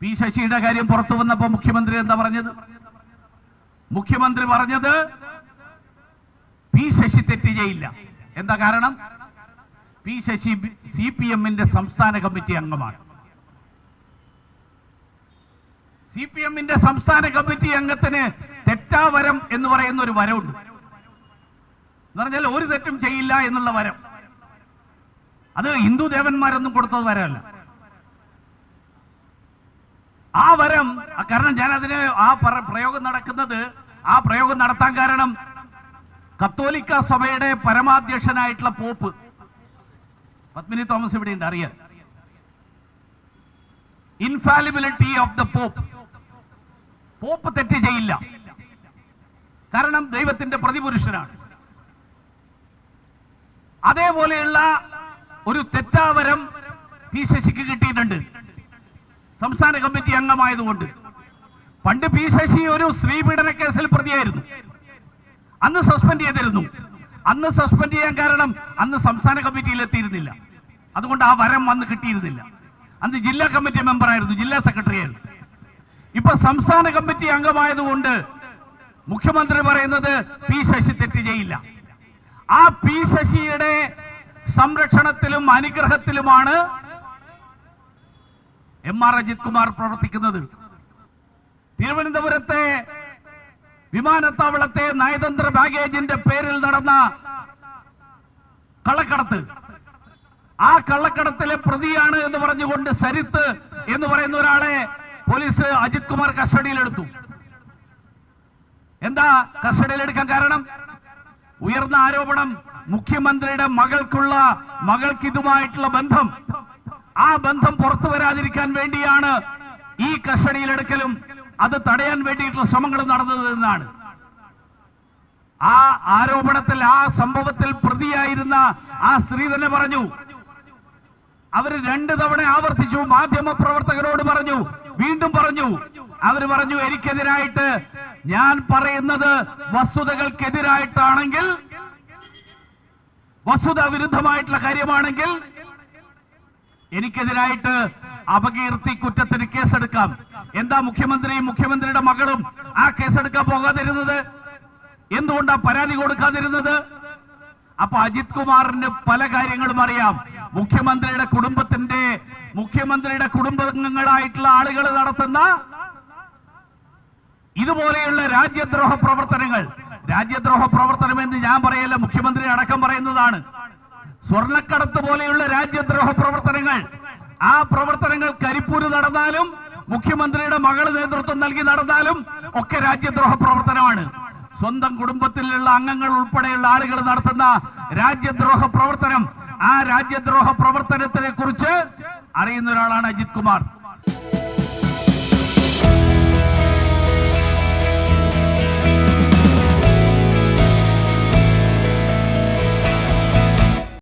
P ശശിയുടെ കാര്യം പുറത്തു വന്നപ്പോ മുഖ്യമന്ത്രി എന്താ പറഞ്ഞത്? മുഖ്യമന്ത്രി പറഞ്ഞത് പി ശശി തെറ്റ് ചെയ്യില്ല. എന്താ കാരണം? പി ശശി സി പി എമ്മിന്റെ സംസ്ഥാന കമ്മിറ്റി അംഗമാണ്. സി പി എമ്മിന്റെ സംസ്ഥാന കമ്മിറ്റി അംഗത്തിന് തെറ്റാവരം എന്ന് പറയുന്ന ഒരു വരമുണ്ട് എന്ന് പറഞ്ഞാൽ ഒരു തെറ്റും ചെയ്യില്ല എന്നുള്ള വരം. അത് ഹിന്ദു ദേവന്മാരൊന്നും കൊടുത്തത് വരമല്ല ആ വരം കാരണം ഞാൻ അതിന് ആ പ്രയോഗം നടക്കുന്നത് ആ പ്രയോഗം നടത്താൻ കാരണം കത്തോലിക്ക സഭയുടെ പരമാധ്യക്ഷനായിട്ടുള്ള പോപ്പ്. പത്മിനി തോമസ് ഇവിടെ ഉണ്ട് അറിയാം. Infallibility of the pope pope തെറ്റ് ചെയ്യില്ല. കാരണം ദൈവത്തിന്റെ പ്രതിപുരുഷനാണ്. അതേപോലെയുള്ള ഒരു തെറ്റാവരം പി ശശിക്ക് കിട്ടിയിട്ടുണ്ട്. സംസ്ഥാന കമ്മിറ്റി അംഗമായതുകൊണ്ട്. പണ്ട് പി ശശി ഒരു സ്ത്രീ പീഡന കേസിൽ പ്രതിയായിരുന്നു. അന്ന് സസ്പെൻഡ് ചെയ്തിരുന്നു. അന്ന് സസ്പെൻഡ് ചെയ്യാൻ കാരണം അന്ന് സംസ്ഥാന കമ്മിറ്റിയിൽ എത്തിയിരുന്നില്ല. അതുകൊണ്ട് ആ വരം വന്ന് കിട്ടിയിരുന്നില്ല. അന്ന് ജില്ലാ കമ്മിറ്റി മെമ്പറായിരുന്നു ജില്ലാ സെക്രട്ടറി ആയിരുന്നു ഇപ്പൊ സംസ്ഥാന കമ്മിറ്റി അംഗമായതുകൊണ്ട് മുഖ്യമന്ത്രി പറയുന്നത് പി ശശി തെറ്റ് ചെയ്യില്ല. ആ പി ശശിയുടെ സംരക്ഷണത്തിലും അനുഗ്രഹത്തിലുമാണ് എം ആർ അജിത് കുമാർ പ്രവർത്തിക്കുന്നത്. തിരുവനന്തപുരത്തെ വിമാനത്താവളത്തെ നയതന്ത്ര ബാഗേജിന്റെ പേരിൽ നടന്ന കള്ളക്കടത്ത്. ആ കള്ളക്കടത്തിലെ പ്രതിയാണ് എന്ന് പറഞ്ഞുകൊണ്ട് സരിത്ത് എന്ന് പറയുന്ന ഒരാളെ പോലീസ് അജിത് കുമാർ കസ്റ്റഡിയിലെടുത്തു. എന്താ കസ്റ്റഡിയിലെടുക്കാൻ കാരണം? ഉയർന്ന ആരോപണം മുഖ്യമന്ത്രിയുടെ മകൾക്കുള്ള മകൾക്കിതുമായിട്ടുള്ള ബന്ധം. ആ ബന്ധം പുറത്തു വരാതിരിക്കാൻ വേണ്ടിയാണ് ഈ കസ്റ്റഡിയിലെടുക്കലും അത് തടയാൻ വേണ്ടിയിട്ടുള്ള ശ്രമങ്ങൾ നടന്നത് എന്നാണ്. ആ ആരോപണത്തിൽ ആ സംഭവത്തിൽ പ്രതിയായിരുന്ന ആ സ്ത്രീ തന്നെ പറഞ്ഞു. അവർ രണ്ടു തവണ ആവർത്തിച്ചു മാധ്യമ പ്രവർത്തകരോട് പറഞ്ഞു വീണ്ടും പറഞ്ഞു. അവർ പറഞ്ഞു എനിക്കെതിരായിട്ട് ഞാൻ പറയുന്നത് വസ്തുതകൾക്കെതിരായിട്ടാണെങ്കിൽ വസ്തുത വിരുദ്ധമായിട്ടുള്ള കാര്യമാണെങ്കിൽ എനിക്കെതിരായിട്ട് അപകീർത്തി കുറ്റത്തിന് കേസെടുക്കാം. എന്താ മുഖ്യമന്ത്രിയും മുഖ്യമന്ത്രിയുടെ മകളും ആ കേസെടുക്കാൻ പോകാതിരുന്നത്? എന്തുകൊണ്ടാ പരാതി കൊടുക്കാതിരുന്നത്? അപ്പൊ അജിത് കുമാറിന് പല കാര്യങ്ങളും അറിയാം. മുഖ്യമന്ത്രിയുടെ കുടുംബത്തിന്റെ മുഖ്യമന്ത്രിയുടെ കുടുംബാംഗങ്ങളായിട്ടുള്ള ആളുകൾ നടത്തുന്ന ഇതുപോലെയുള്ള രാജ്യദ്രോഹ പ്രവർത്തനങ്ങൾ. രാജ്യദ്രോഹ പ്രവർത്തനം എന്ന് ഞാൻ പറയല്ല മുഖ്യമന്ത്രി അടക്കം പറയുന്നതാണ്. സ്വർണക്കടത്ത് പോലെയുള്ള രാജ്യദ്രോഹ പ്രവർത്തനങ്ങൾ. ആ പ്രവർത്തനങ്ങൾ കരിപ്പൂര് നടന്നാലും മുഖ്യമന്ത്രിയുടെ മകൾ നേതൃത്വം നൽകി നടന്നാലും ഒക്കെ രാജ്യദ്രോഹ പ്രവർത്തനമാണ്. സ്വന്തം കുടുംബത്തിലുള്ള അംഗങ്ങൾ ഉൾപ്പെടെയുള്ള ആളുകൾ നടത്തുന്ന രാജ്യദ്രോഹ പ്രവർത്തനം. ആ രാജ്യദ്രോഹ പ്രവർത്തനത്തിനെ കുറിച്ച് അറിയുന്ന ഒരാളാണ് അജിത് കുമാർ.